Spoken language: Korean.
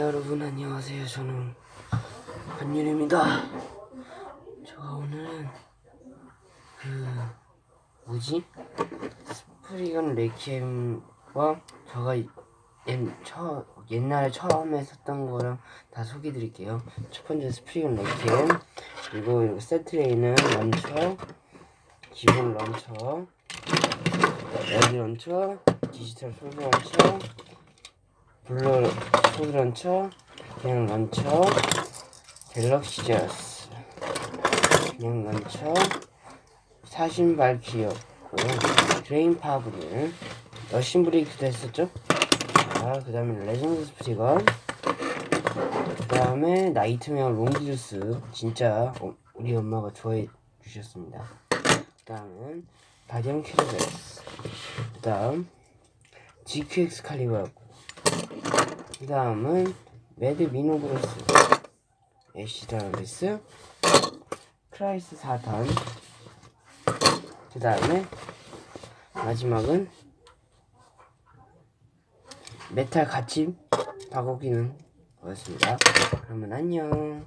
여러분 안녕하세요. 저는 한윤입니다. 제가 오늘은 그 뭐지 스프리건 레키엠과 제가 옛, 처, 옛날에 처음에 썼던 거랑 다 소개 드릴게요. 첫 번째 스프리건 레키엠 그리고 세트레이는 런처 기본 런처 레드 런처 디지털 소드 런처 블루 소드 런처 그냥 런처 갤럭시 제어스. 그냥 런처 사신 발키였고요 드레인 파브를 러신 브레이크도 했었죠? 자그 다음에 레전드 스프리건. 그 다음에 나이트메어 롱기루스. 진짜 어, 우리 엄마가 좋아해 주셨습니다. 그 다음은 바디언 캐러베스 그 다음 GQX 칼리버였고 그 다음은 매드 미노브로스. 애쉬다르스. 크라이스 4단. 그 다음에 마지막은 메탈 갓집 바꾸기는. 거였습니다. 그러면 안녕